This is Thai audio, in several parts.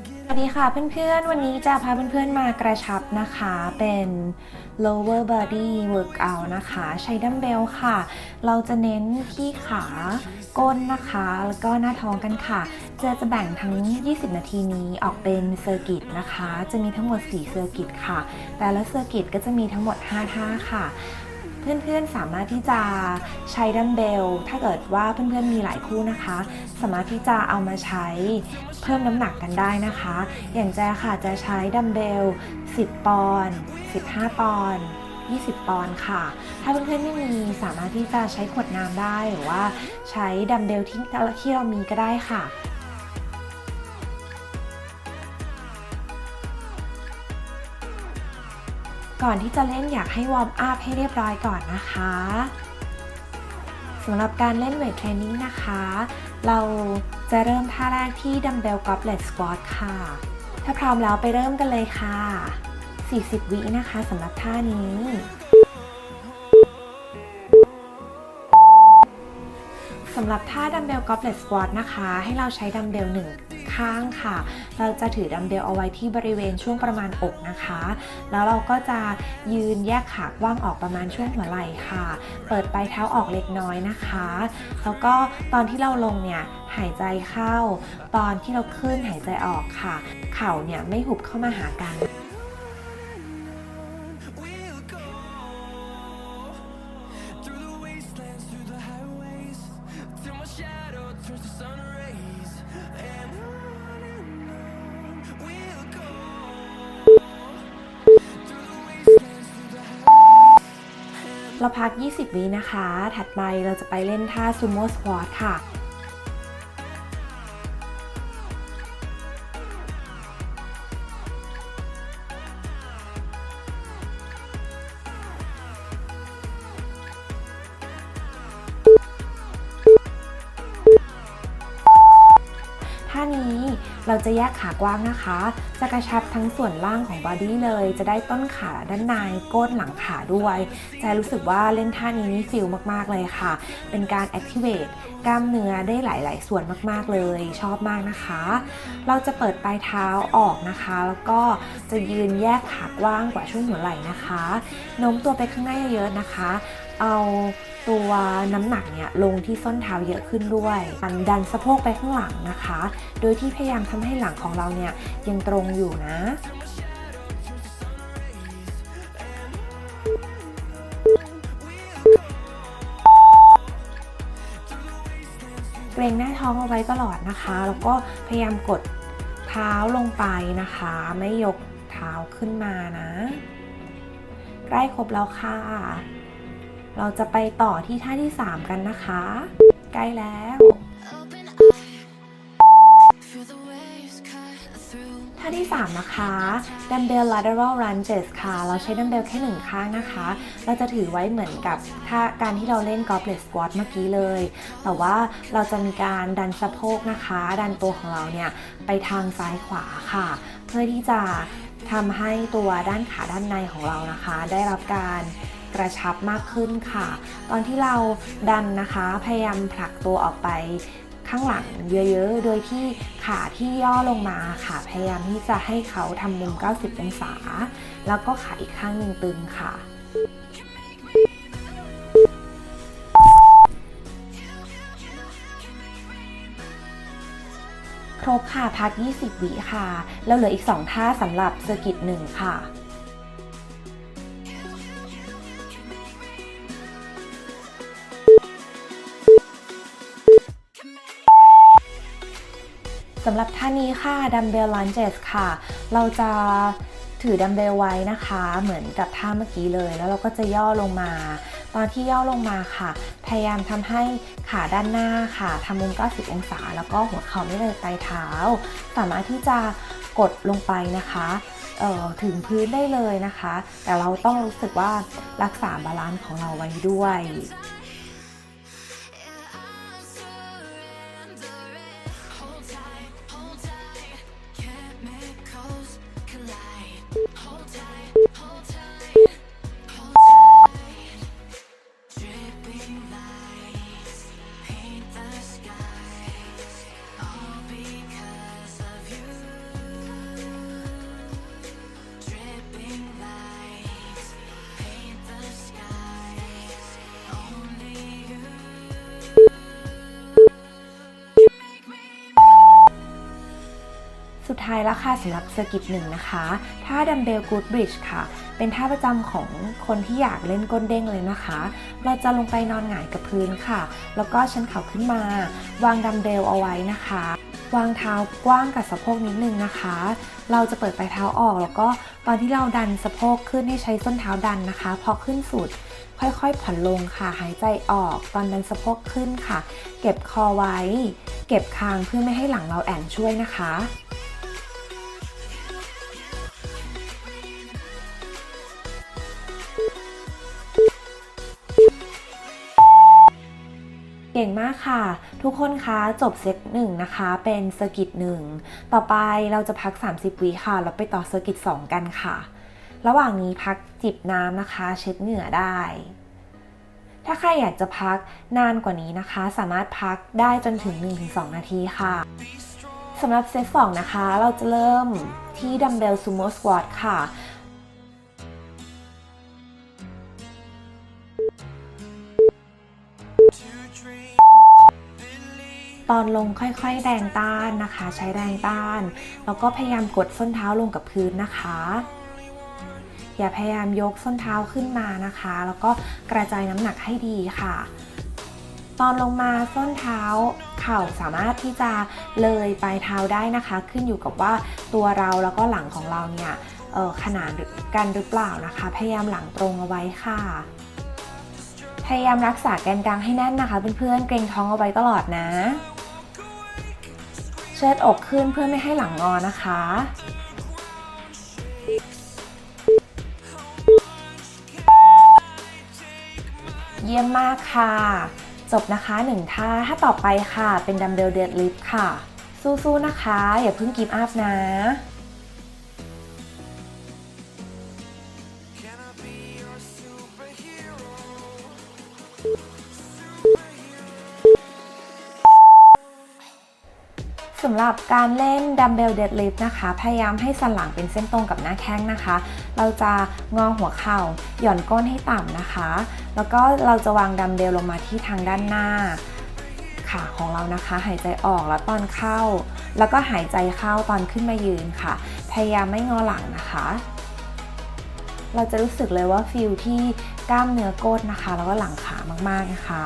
สวัสดีค่ะเพื่อนๆ วันนี้จะพาเพื่อนๆมากระชับนะคะเป็น lower body workout นะคะ ใช้ดัมเบลค่ะ เราจะเน้นที่ขาก้นนะคะ แล้วก็หน้าท้องกันค่ะ จะจะแบ่งทั้ง 20 นาทีนี้ออกเป็นเซอร์กิตนะคะ จะมีทั้งหมด 4 เซอร์กิตค่ะ แต่ละเซอร์กิตก็จะมีทั้งหมด 5 ท่าค่ะ เพื่อนๆสามารถที่จะใช้ดัมเบล ถ้าเกิดว่าเพื่อนๆมีหลายคู่นะคะ สามารถที่จะเอามาใช้เพิ่มน้ำหนักกันได้นะคะ อย่างแจค่ะจะใช้ดัมเบล 10 ปอนด์15 ปอนด์20 ปอนด์ค่ะ ถ้าเพื่อนๆไม่มีสามารถที่จะใช้ขวดน้ำได้หรือว่าใช้ดัมเบลที่ที่เรามีก็ได้ค่ะ ก่อนที่จะเล่นอยากให้วอร์มอัพให้เรียบร้อยก่อนนะคะสำหรับการเล่นเวทเทรนนิ่งนะคะ เราจะเริ่มท่าแรกที่ดัมเบลกอบเล t สควอตค่ะ ถ้าพร้อมแล้วไปเริ่มกันเลยค่ะ 40 วินะคะสำหรับท่านี้สำหรับท่าดัมเบลกอบเล t สควอตนะคะ ให้เราใช้ดัมเบลหนึ่ง ข้างค่ะ เราจะถือดัมเบลเอาไว้ที่บริเวณช่วงประมาณอกนะคะ แล้วเราก็จะยืนแยกขาว้างออกประมาณช่วงหัวไหล่ค่ะ เปิดปลายเท้าออกเล็กน้อยนะคะ แล้วก็ตอนที่เราลงเนี่ยหายใจเข้า ตอนที่เราขึ้นหายใจออกค่ะ เข่าเนี่ยไม่หุบเข้ามาหากัน Through the wastelands, through the highways, till my shadow turns to sun rays, เราพัก 20 วินะคะ ถัดไปเราจะไปเล่นท่าซูโม่สควอตค่ะ จะแยกขากว้างนะคะ จะกระชับทั้งส่วนล่างของบอดี้เลย จะได้ต้นขาด้านในก้นหลังขาด้วย จะรู้สึกว่าเล่นท่านี้นี่ฟิลมากๆเลยค่ะ เป็นการ activate กล้ามเนื้อได้หลาย ๆ ส่วนมากๆเลย ชอบมากนะคะ เราจะเปิดปลายเท้าออกนะคะ แล้วก็จะยืนแยกขากว้างกว่าช่วงหัวไหล่นะคะโน้มตัวไปข้างหน้าเยอะๆนะคะ เอาตัวน้ำหนักเนี่ยลงที่ส้นเท้าเยอะขึ้นด้วยดันดันสะโพกไปข้างหลังนะคะ โดยที่พยายามทำให้หลังของเราเนี่ยยังตรงอยู่นะเกรงหน้าท้องเอาไว้ตลอดนะคะ แล้วก็พยายามกดเท้าลงไปนะคะ ไม่ยกเท้าขึ้นมานะ ใกล้ครบแล้วค่ะ เราจะไปต่อที่ท่าที่ 3 กันนะคะ ใกล้แล้วท่าที่ 3 นะคะ dumbbell lateral lunges ค่ะ เราใช้ดัมเบลแค่หนึ่งข้างนะคะ เราจะถือไว้เหมือนกับท่าการที่เราเล่น goblet squat เมื่อกี้เลย แต่ว่าเราจะมีการดันสะโพกนะคะ ดันตัวของเราเนี่ย ไปทางซ้ายขวาค่ะ เพื่อที่จะทำให้ตัวด้านขาด้านในของเรานะคะ ได้รับการ กระชับมากขึ้นค่ะ ตอนที่เราดันนะคะพยายามผลักตัวออกไปข้างหลังเยอะๆ โดยที่ขาที่ย่อลงมาค่ะ พยายามที่จะให้เขาทำมุม 90 องศา แล้วก็ขาอีกข้างหนึ่งตึงค่ะครบค่ะ พัก 20 วิค่ะ แล้วเหลืออีก 2 ท่าสำหรับเซอร์กิตหนึ่งค่ะ สำหรับท่านี้ค่ะดัมเบลลันเจสค่ะ เราจะถือดัมเบลไว้นะคะ เหมือนกับท่าเมื่อกี้เลย แล้วเราก็จะย่อลงมา ตอนที่ย่อลงมาค่ะ พยายามทำให้ขาด้านหน้าค่ะทำมุม 90 องศา แล้วก็หัวเข่าไม่เลยปลายเท้า สามารถที่จะกดลงไปนะคะถึงพื้นได้เลยนะคะ แต่เราต้องรู้สึกว่ารักษาบาลานซ์ของเราไว้ด้วยายแล้วค่ะสำหรับเซอร์กิตหนึ่งนะคะท่าดัมเบลกูดบริดจ์ค่ะ เป็นท่าประจำของคนที่อยากเล่นก้นเด้งเลยนะคะ เราจะลงไปนอนหงายกับพื้นค่ะ แล้วก็ชันเข่าขึ้นมา วางดัมเบลเอาไว้นะคะ วางเท้ากว้างกับสะโพกนิดนึงนะคะ เราจะเปิดปลายเท้าออก แล้วก็ตอนที่เราดันสะโพกขึ้นให้ใช้ส้นเท้าดันนะคะ พอขึ้นสุดค่อยๆ ผ่อนลงค่ะ หายใจออก ตอนดันสะโพกขึ้นค่ะ เก็บคอไว้ เก็บคางเพื่อไม่ให้หลังเราแอนช่วยนะคะ ก่งมากค่ะ ทุกคนคะจบเซตหนึ่งนะคะ เป็นเซอร์กิตหนึ่งต่อไปเราจะพัก 30วิค่ะ แล้วไปต่อเซอร์กิต2กันค่ะ ระหว่างนี้พักจิบน้ำนะคะ เช็ดเหงื่อได้ ถ้าใครอยากจะพักนานกว่านี้นะคะ สามารถพักได้จนถึง 1-2 นาทีค่ะสำหรับเซต2นะคะ เราจะเริ่มที่ดัมเบลซูโม่สควอตค่ะ ตอนลงค่อยๆ แรงต้านนะคะ ใช้แรงต้าน แล้วก็พยายามกดส้นเท้าลงกับพื้นนะคะ อย่าพยายามยกส้นเท้าขึ้นมานะคะ แล้วก็กระจายน้ำหนักให้ดีค่ะ ตอนลงมาส้นเท้าเข่าสามารถที่จะเลยปลายเท้าได้นะคะ ขึ้นอยู่กับว่าตัวเราแล้วก็หลังของเราเนี่ยออขนานกันหรือเปล่านะคะ พยายามหลังตรงเอาไว้ค่ะ พยายามรักษาแกนกลางให้แน่นนะคะเพื่อนๆ เกรงท้องเอาไว้ตลอดนะ เชิดอกขึ้นเพื่อไม่ให้หลังงอนะคะ เยี่ยมมากค่ะ จบนะคะหนึ่งท่าถ้าต่อไปค่ะ เป็นดัมเบลเดดลิฟค่ะ สู้ๆนะคะ อย่าเพิ่งกิฟอัพนะ สำหรับการเล่นดัมเบลเดดลิฟนะคะ พยายามให้สันหลังเป็นเส้นตรงกับหน้าแข้งนะคะ เราจะงอหัวเข่า หย่อนก้นให้ต่ำนะคะ แล้วก็เราจะวางดัมเบลลงมาที่ทางด้านหน้าขาของเรานะคะ หายใจออกแล้วตอนเข้า แล้วก็หายใจเข้าตอนขึ้นมายืนค่ะ พยายามไม่งอหลังนะคะ เราจะรู้สึกเลยว่าฟิลที่กล้ามเนื้อก้นนะคะ แล้วก็หลังขามากๆนะคะ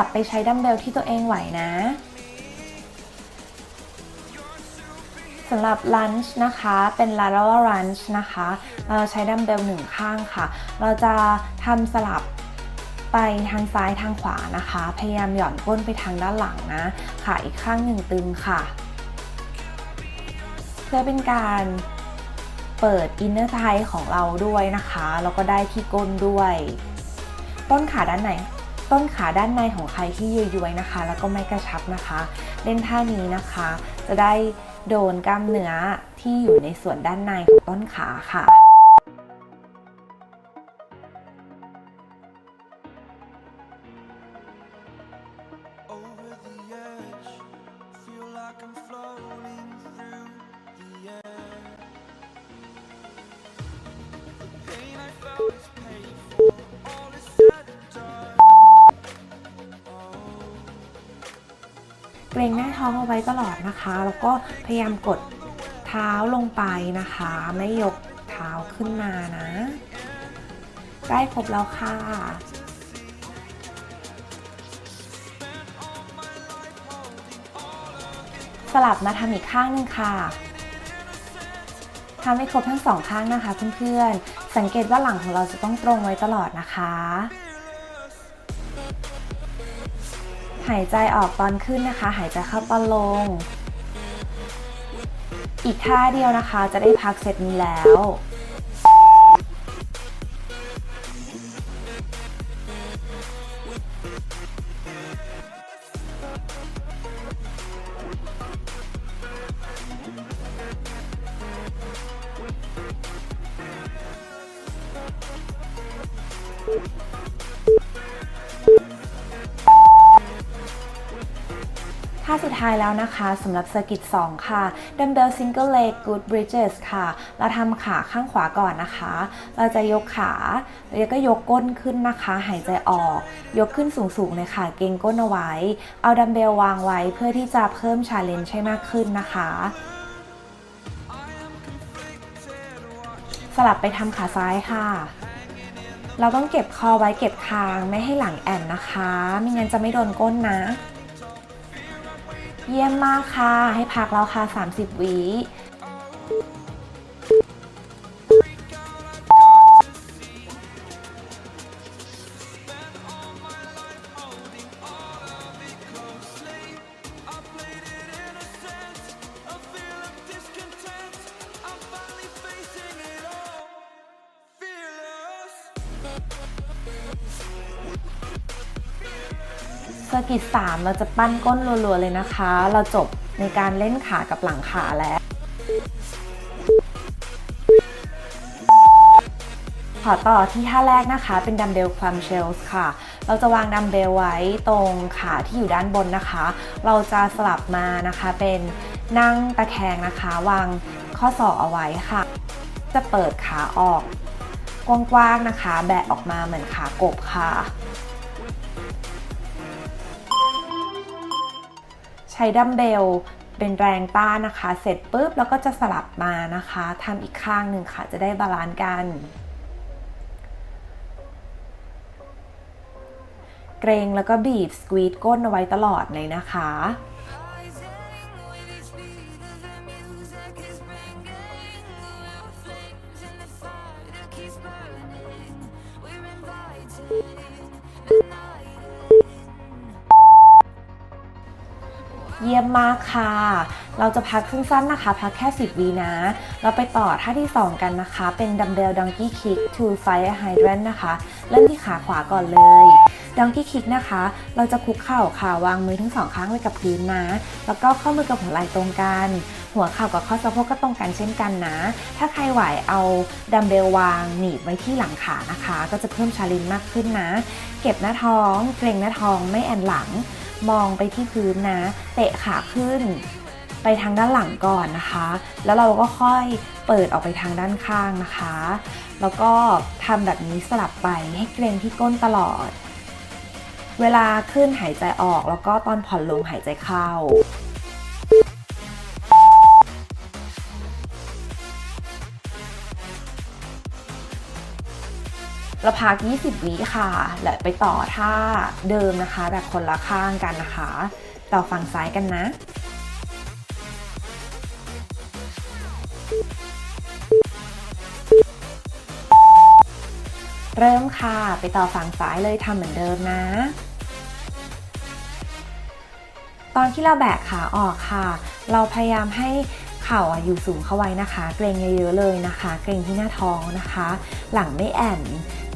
ลับไปใช้ดัมเบลที่ตัวเองไหวนะสำหรับลันช์นะคะเป็น lateral lunge นะคะเราใช้ดัมเบลหนึ่งข้างค่ะ เราจะทำสลับไปทางซ้ายทางขวานะคะ พยายามหย่อนก้นไปทางด้านหลังนะขาอีกข้างหนึ่งตึงค่ะ เพื่อเป็นการเปิด inner thigh ของเราด้วยนะคะ แล้วก็ได้ที่ก้นด้วย ต้นขาด้านใน ต้นขาด้านในของใครที่ย้วยๆนะคะ แล้วก็ไม่กระชับนะคะ เล่นท่านี้นะคะ จะได้โดนกล้ามเนื้อที่อยู่ในส่วนด้านในของต้นขาค่ะ รงหน้าท้องเอาไว้ตลอดนะคะ แล้วก็พยายามกดเท้าลงไปนะคะ ไม่ยกเท้าขึ้นมานะใกล้ครบแล้วค่ะสลับมาทำอีกข้างหนึ่งค่ะทำให้ครบทั้งสองข้างนะคะเพื่อนๆ สังเกตว่าหลังของเราจะต้องตรงไว้ตลอดนะคะ หายใจออกตอนขึ้นนะคะ หายใจเข้าตอนลง อีกท่าเดียวนะคะจะได้พักเสร็จนี้แล้ว ท่าสุดท้ายแล้วนะคะสำหรับเซอร์กิต 2 ค่ะ Dumbbell Single Leg Good Bridges ค่ะ เราทำขาข้างขวาก่อนนะคะ เราจะยกขาแล้วก็ยกก้นขึ้นนะคะ หายใจออก ยกขึ้นสูงๆเลยค่ะ เกรงก้นเอาไว้ เอาดัมเบลวางไว้เพื่อที่จะเพิ่มชาเลนจ์ให้มากขึ้นนะคะสลับไปทำขาซ้ายค่ะ เราต้องเก็บคอไว้เก็บคางไม่ให้หลังแอนนะคะ ไม่งั้นจะไม่โดนก้นนะ เยี่ยมมากค่ะ ให้พักแล้วค่ะ 30 วิ กิต3เราจะปั้นก้นรัวๆเลยนะคะ เราจบในการเล่นขากับหลังขาแล้ว ขอต่อที่ท่าแรกนะคะ เป็นดัมเบลคลัมเชลส์ค่ะ เราจะวางดัมเบลไว้ตรงขาที่อยู่ด้านบนนะคะ เราจะสลับมานะคะเป็นนั่งตะแคงนะคะ วางข้อศอกเอาไว้ค่ะ จะเปิดขาออกกว้างๆนะคะ แบะออกมาเหมือนขากบค่ะ ช้ดัมเบลเป็นแรงต้านนะคะ เสร็จปุ๊บแล้วก็จะสลับมานะคะทำอีกข้างหนึ่งค่ะจะได้บาลานซ์กัน เกรงแล้วก็บีบสควีตก้นเอาไว้ตลอดเลยนะคะ เยี่ยมมากค่ะ เราจะพักสั้นๆนะคะ พักแค่ 10วีนะ เราไปต่อท่าที่ 2 กันนะคะ เป็นดัมเบลด o งกี้คิก to fire hydrant นะคะ เริ่มที่ขาขวาก่อนเลยด o งกี้คิกนะคะ เราจะคุกเข่าค่ะวางมือทั้งสองข้างไว้กับพื้นนะ แล้วก็ข้อมือกับหัวไหล่ตรงกัน หัวเข่ากับข้อสะโพกก็ตรงกันเช่นกันนะ ถ้าใครไหวเอาดัมเบลวางหนีบไว้ที่หลังขานะคะ ก็จะเพิ่มชาลินมากขึ้นนะ เก็บหน้าท้อง เกรงหน้าท้องไม่แอนหลัง มองไปที่พื้นนะ เตะขาขึ้น ไปทางด้านหลังก่อนนะคะ แล้วเราก็ค่อยเปิดออกไปทางด้านข้างนะคะ แล้วก็ทำแบบนี้สลับไปให้เกรงที่ก้นตลอด เวลาขึ้นหายใจออกแล้วก็ตอนผ่อนลงหายใจเข้า เราพัก 20 วิค่ะ และไปต่อท่าเดิมนะคะ แบบคนละข้างกันนะคะ ต่อฝั่งซ้ายกันนะเริ่มค่ะ ไปต่อฝั่งซ้ายเลยทำเหมือนเดิมนะ ตอนที่เราแบกขาออกค่ะ เราพยายามให้เข่าอยู่สูงเข้าไว้นะคะ เกรงเยอะๆเลยนะคะ เกรงที่หน้าท้องนะคะ หลังไม่แอน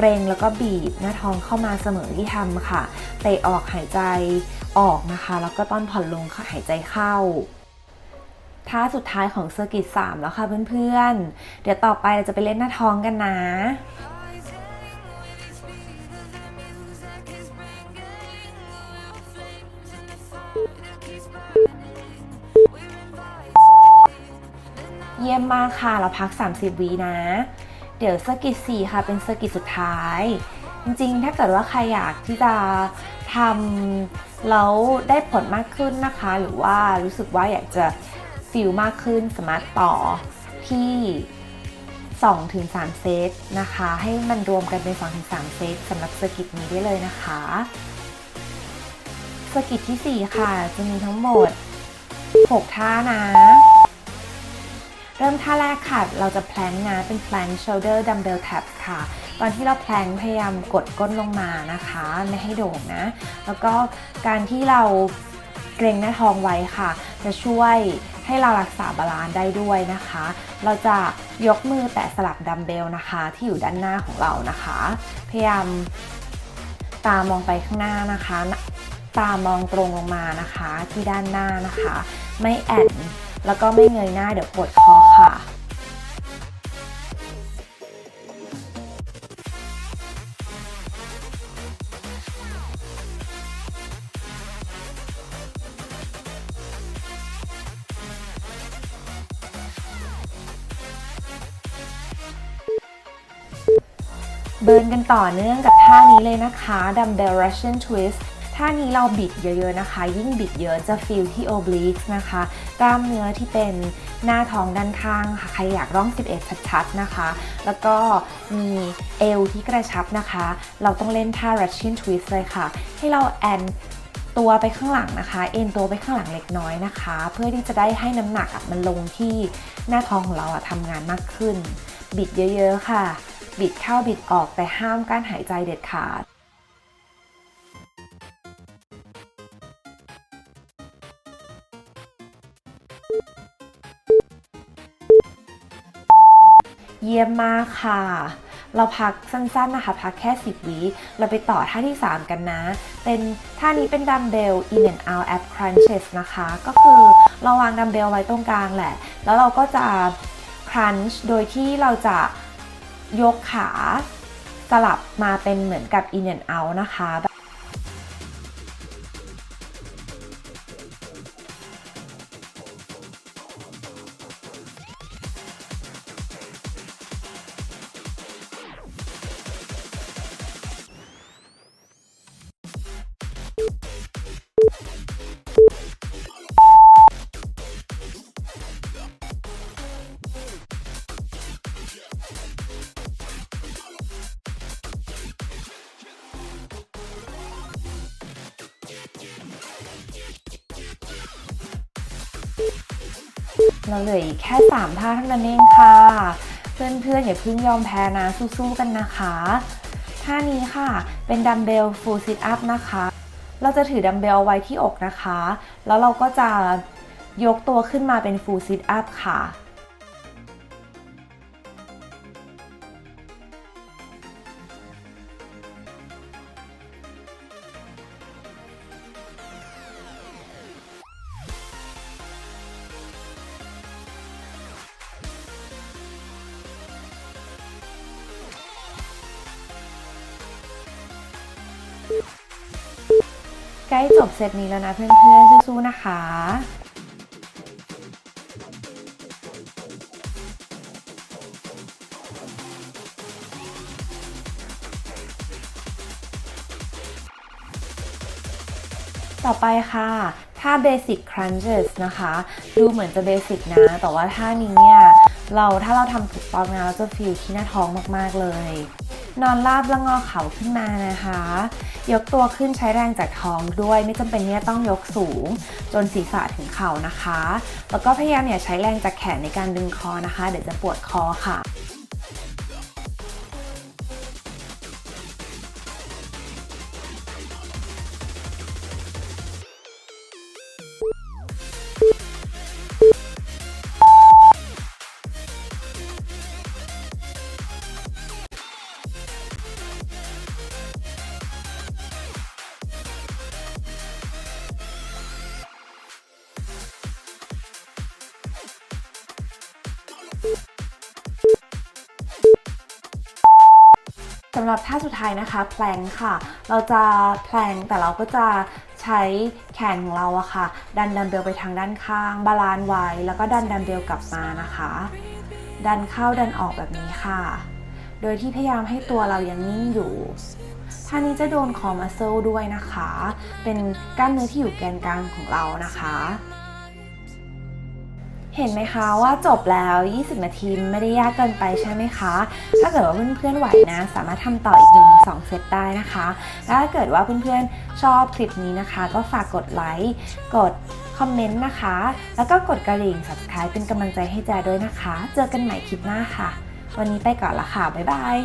กรงแล้วก็บีบหน้าท้องเข้ามาเสมอที่ทำค่ะ เตะออกหายใจออกนะคะ แล้วก็ต้อนผ่อนลงหายใจเข้าท่าสุดท้ายของเซอร์กิต3แล้วค่ะเพื่อนๆ เดี๋ยวต่อไปเราจะไปเล่นหน้าท้องกันนะเยี่ยมมากค่ะ เราพัก 30วินะ เดี๋ยวเซอร์กิต4ค่ะเป็นเซอร์กิตสุดท้าย จริงๆ ถ้าเกิดว่าใครอยากที่จะทำแล้วได้ผลมากขึ้นนะคะ หรือว่ารู้สึกว่าอยากจะฟิลมากขึ้นสามารถต่อที่2-3เซตนะคะ ให้มันรวมกันเป็น2-3เซตสำหรับเซอร์กิตนี้ได้เลยนะคะเซอร์กิตทีสี่4 ค่ะ จะมีทั้งหมด 6 ท่านะ เริ่มท่าแรกค่ะ เราจะแพลงนะ เป็น plank shoulder dumbbell taps ค่ะ ตอนที่เราแพลงพยายามกดก้นลงมานะคะ ไม่ให้โด่งนะ แล้วก็การที่เราเกรงหน้าท้องไว้ค่ะ จะช่วยให้เรารักษาบาลานซ์ได้ด้วยนะคะ เราจะยกมือแตะสลับดัมเบลนะคะ ที่อยู่ด้านหน้าของเรานะคะ พยายามตามองไปข้างหน้านะคะ ตามองตรงลงมานะคะที่ด้านหน้านะคะ ไม่แอน แล้วก็ไม่เงยหน้าเดี๋ยวปวดคอค่ะเบิร์นกันต่อเนื่องกับท่านี้เลยนะคะดัมเบล Russian Twist ท่านี้เราบิดเยอะๆนะคะ ยิ่งบิดเยอะจะฟีลที่ obliques นะคะ กล้ามเนื้อที่เป็นหน้าท้องด้านข้างค่ะ ใครอยากร่อง 11 ชัดๆนะคะ แล้วก็มีเอวที่กระชับนะคะ เราต้องเล่นท่า Russian twist เลยค่ะ ให้เราแอนตัวไปข้างหลังนะคะ เอ็นตัวไปข้างหลังเล็กน้อยนะคะ เพื่อที่จะได้ให้น้ำหนักมันลงที่หน้าท้องของเราทำงานมากขึ้น บิดเยอะๆค่ะ บิดเข้าบิดออกแต่ห้ามการหายใจเด็ดขาด เยี่ยมมากค่ะ เราพักสั้นๆนะคะ พักแค่ 10 วิ เราไปต่อท่าที่ 3 กันนะ เป็นท่านี้เป็นดัมเบล in and out ab crunches นะคะ ก็คือเราวางดัมเบลไว้ตรงกลางแหละ แล้วเราก็จะ crunch โดยที่เราจะยกขาสลับมาเป็นเหมือนกับ in and out นะคะ เราเหลืออีกแค่ 3 ท่าเท่านั้นเองค่ะ เพื่อนๆ อย่าเพิ่งยอมแพ้นะสู้ๆกันนะคะ ท่านี้ค่ะเป็นดัมเบลฟูลซิทอัพนะคะ เราจะถือดัมเบลไว้ที่อกนะคะ แล้วเราก็จะยกตัวขึ้นมาเป็นฟูลซิทอัพค่ะ เซตนี้แล้วนะเพื่อนๆสู้ๆนะคะต่อไปค่ะท่า basic crunches นะคะ ดูเหมือนจะเบสิกนะ แต่ว่าท่านี้เนี่ย เราถ้าเราทำถูกต้องนะเราจะฟีลที่หน้าท้องมาก ๆ เลย นอนราบแล้วงอเข่าขึ้นมานะคะ ยกตัวขึ้นใช้แรงจากท้องด้วย ไม่จำเป็นที่จะต้องยกสูง จนศีรษะถึงเข่านะคะ แล้วก็พยายามอย่าใช้แรงจากแขนในการดึงคอนะคะ เดี๋ยวจะปวดคอค่ะ หรับท่าสุดท้ายนะคะแพลงค่ะ เราจะแพลงแต่เราก็จะใช้แขนของเราอะค่ะ ดันดัมเบลไปทางด้านข้าง บาลานซ์ไว้ แล้วก็ดันดัมเบลกลับมานะคะ ดันเข้าดันออกแบบนี้ค่ะ โดยที่พยายามให้ตัวเรายังนิ่งอยู่ท่านี้จะโดนคอมัสเซลด้วยนะคะ เป็นกล้ามเนื้อที่อยู่แกนกลางของเรานะคะ เห็นไหมคะว่าจบแล้ว 20 นาทีไม่ได้ยากเกินไปใช่ไหมคะ ถ้าเกิดว่าเพื่อนๆไหวนะ สามารถทำต่ออีก 1-2 เซตได้นะคะและถ้าเกิดว่าเพื่อนๆชอบคลิปนี้นะคะ ก็ฝากกดไลค์ กดคอมเมนต์นะคะ แล้วก็กดกระดิ่ง subscribe เป็นกำลังใจให้แจด้วยนะคะ เจอกันใหม่คลิปหน้าค่ะ วันนี้ไปก่อนละค่ะ บ๊ายบาย